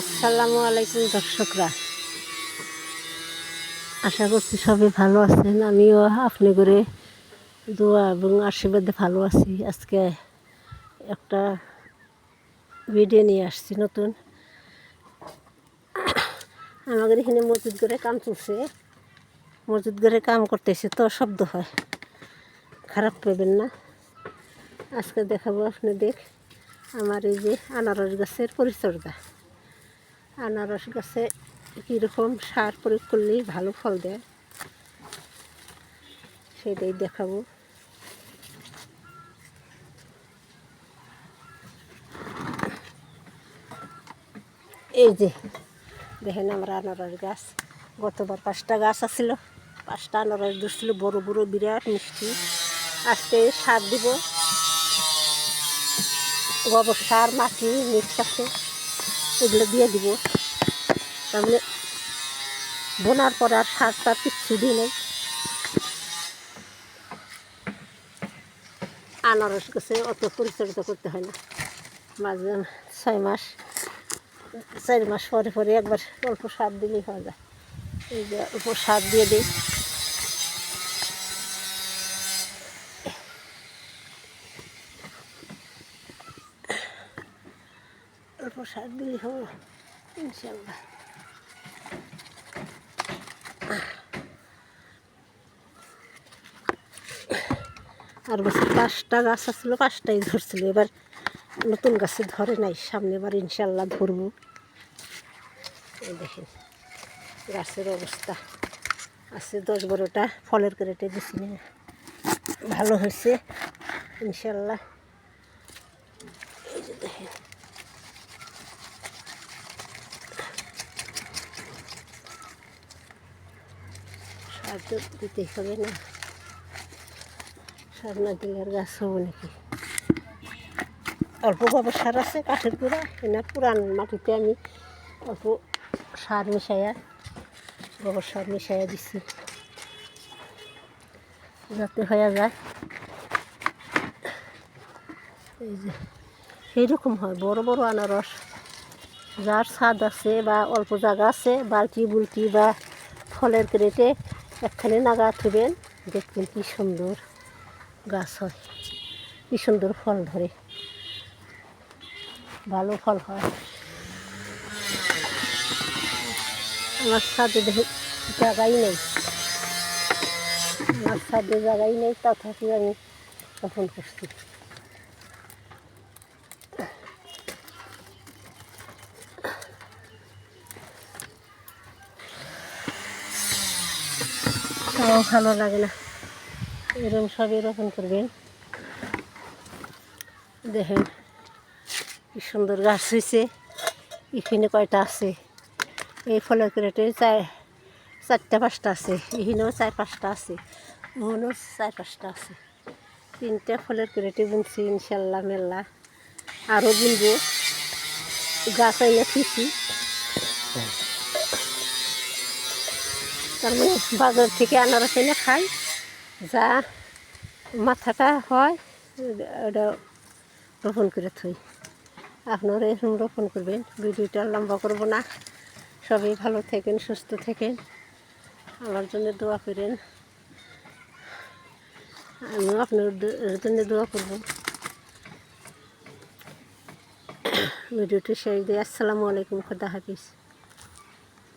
আসসালামু আলাইকুম দর্শকরা। আশা করছি সবাই ভালো আছেন, আমিও আপনি করে দোয়া এবং আশীর্বাদে ভালো আছি। আজকে একটা ভিডিও নিয়ে আসছি নতুন। আমাদের এখানে মসজিদ করে কাম চলছে। মসজিদ করে কাম করতেছে তো শব্দ হয়। খারাপ পাবেন না। আজকে দেখাবো আপনাদের আমার এই যে আনারস গাছের পরিচর্যা। আনারস গাছে কীরকম সার প্রয়োগ করলেই ভালো ফল দেয়, সেটাই দেখাবো। এই যে, দেখেন আমার আনারস গাছ, গতবার পাঁচটা গাছ আছিল, পাঁচটা আনারস ধরছিল, বড় বড়, বিরাট, মিষ্টি। আজকে সার দিব, গোবর সার, মাটি, মিক্স আছে। এগুলো দিয়ে দিব। তাহলে বোনার পর আর সার টার কিচ্ছু দিই নেই। আনারস গাছে অত পরিচর্যা করতে হয় না। মাঝে ছয় মাস, চার মাস পরে পরে একবার অল্প সার দিলেই হয়ে যায়। এই যে অল্প সার দিয়ে দিই। সার দিলেই হবে ইনশাল্লাহ আর বছর পাঁচটা গাছ আসছিল, পাঁচটাই ধরছিল, এবার নতুন গাছে ধরে নাই, সামনে এবার ইনশাল্লাহ ধরবো। দেখেন, গাছের অবস্থা আছে, দশ বারোটা ফলের ক্রেটে দিছি। ভালো হয়েছে ইনশাল্লাহ এই যে দেখেন সার তো দিতেই হবে না। সার না দিলে আর গাছ হব নাকি? অল্প গোবর সার আছে, কাঠের গুঁড়া, এনা পুরান মাটিতে আমি অল্প সার মিশাইয়া, গোবর সার মিশাইয়া দিছি। যাতে হয়ে যায়। এই যে, সেইরকম হয়, বড় বড় আনারস। যার ছাদ আছে বা অল্প জায়গা আছে বালতি বুলতি বা ফলের ক্রেটে একখানে নাগা থুবেন দেখবেন কি সুন্দর গাছ হয়, কি সুন্দর ফল ধরে। ভালো ফল হয়। আমার দেখে জায়গাই নেই। আমার ছাদে জায়গাই নেই, তথাপি আমি রোপণ করছি। তাও ভালো লাগে না। এরকম সবই রোপণ করবেন। দেখেন, কি সুন্দর গাছ হয়েছে এখানে কয়টা আছে? এই ফলের ক্রেটে চার, চারটা পাঁচটা আছে। এখানেও চার পাঁচটা আছে। ওখানেও চার পাঁচটা আছে। তিনটা ফলের ক্রেটে বুনছি, ইনশাল্লাহ মেল্লা আরও বুনবো। গাছ আইলে ফিসি তার মানে বাজার থেকে আনারস এনে খাই। যা মাথাটা হয়, ওটা রোপণ করে থই। আপনারা এরকম রোপণ করবেন, ভিডিওটা লম্বা করব না। সবাই ভালো থাকেন, সুস্থ থাকেন। আমার জন্য দোয়া করেন। আমিও আপনার জন্য দোয়া করব। ভিডিওটি শেষ দিয়ে আসসালামু আলাইকুম, খুদা হাফিজ।